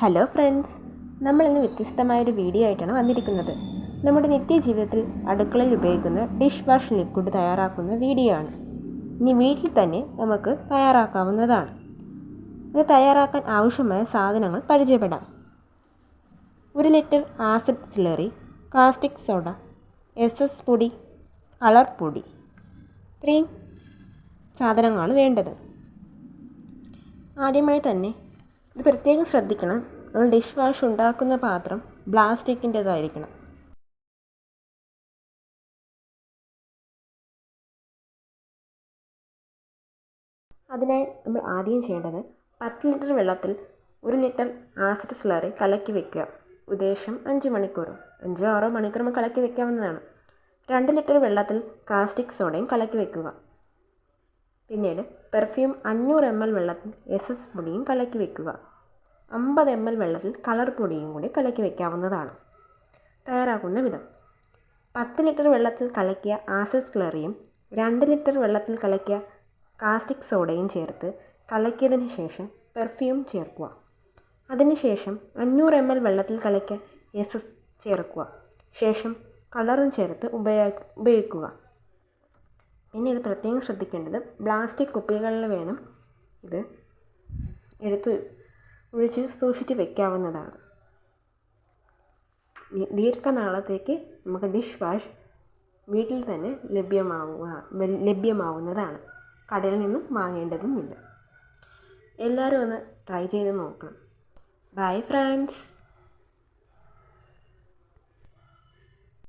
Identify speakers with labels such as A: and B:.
A: Hello friends നമ്മൾ ഇന്ന് വ്യത്യസ്തമായൊരു video ആയിട്ടാണ് വന്നിരിക്കുന്നത്. നമ്മുടെ നിത്യജീവിതത്തിൽ അടുക്കളയിൽ ഉപയോഗിക്കുന്ന ഡിഷ് വാഷ് ലിക്വിഡ് തയ്യാറാക്കുന്ന വീഡിയോ ആണ്. ഇനി വീട്ടിൽ തന്നെ നമുക്ക് തയ്യാറാക്കാവുന്നതാണ്. ഇത് തയ്യാറാക്കാൻ ആവശ്യമായ സാധനങ്ങൾ പരിചയപ്പെടാം. ഒരു ലിറ്റർ ആസിഡ് സിലറി കാസ്റ്റിക് സോഡ എസ് എസ് പൊടി കളർ പൊടി. ഇത്രയും സാധനങ്ങളാണ് വേണ്ടത്. ആദ്യമായി തന്നെ ഇത് പ്രത്യേകം ശ്രദ്ധിക്കണം. നമ്മൾ ഡിഷ് വാഷ് ഉണ്ടാക്കുന്ന പാത്രം ബ്ലാസ്റ്റിക്കിന്റെതായിരിക്കണം. അതിനായി നമ്മൾ ആദ്യം ചെയ്യേണ്ടത് പത്ത് ലിറ്റർ വെള്ളത്തിൽ ഒരു ലിറ്റർ ആസിഡ് സ്ലറി കലക്കി വെക്കുക. ഉദ്ദേശം അഞ്ച് മണിക്കൂർ. അഞ്ചോ ആറോ മണിക്കൂർ കലക്കി വെക്കാവുന്നതാണ്. രണ്ട് ലിറ്റർ വെള്ളത്തിൽ കാസ്റ്റിക് സോഡയും കലക്കി വെക്കുക. പിന്നീട് പെർഫ്യൂം അഞ്ഞൂറ് എം എൽ വെള്ളത്തിൽ എസ് എസ് പൊടിയും കലക്കി വെക്കുക. അമ്പത് എം എൽ വെള്ളത്തിൽ കളർ പൊടിയും കൂടി കലക്കി വെക്കാവുന്നതാണ്. തയ്യാറാക്കുന്ന വിധം. പത്ത് ലിറ്റർ വെള്ളത്തിൽ കലക്കിയ ആസിസ് ക്ലറിയും രണ്ട് ലിറ്റർ വെള്ളത്തിൽ കലക്കിയ കാസ്റ്റിക് സോഡയും ചേർത്ത് കലക്കിയതിന് ശേഷം പെർഫ്യൂം ചേർക്കുക. അതിനുശേഷം അഞ്ഞൂറ് എം എൽ വെള്ളത്തിൽ കലക്കിയ എസ് എസ് ചേർക്കുക. ശേഷം കളറും ചേർത്ത് ഉപയോഗ ഉപയോഗിക്കുക. പിന്നെ ഇത് പ്രത്യേകം ശ്രദ്ധിക്കേണ്ടത് പ്ലാസ്റ്റിക് കുപ്പികളിൽ വേണം ഇത് എടുത്ത് ഒഴിച്ച് സൂക്ഷിച്ച് വെക്കാവുന്നതാണ്. ദീർഘനാളത്തേക്ക് നമുക്ക് ഡിഷ് വാഷ് വീട്ടിൽ തന്നെ ലഭ്യമാവുക ലഭ്യമാവുന്നതാണ്. കടയിൽ നിന്നും വാങ്ങേണ്ടതുമില്ല എല്ലാവരും ഒന്ന് ട്രൈ ചെയ്ത് നോക്കണം. Bye friends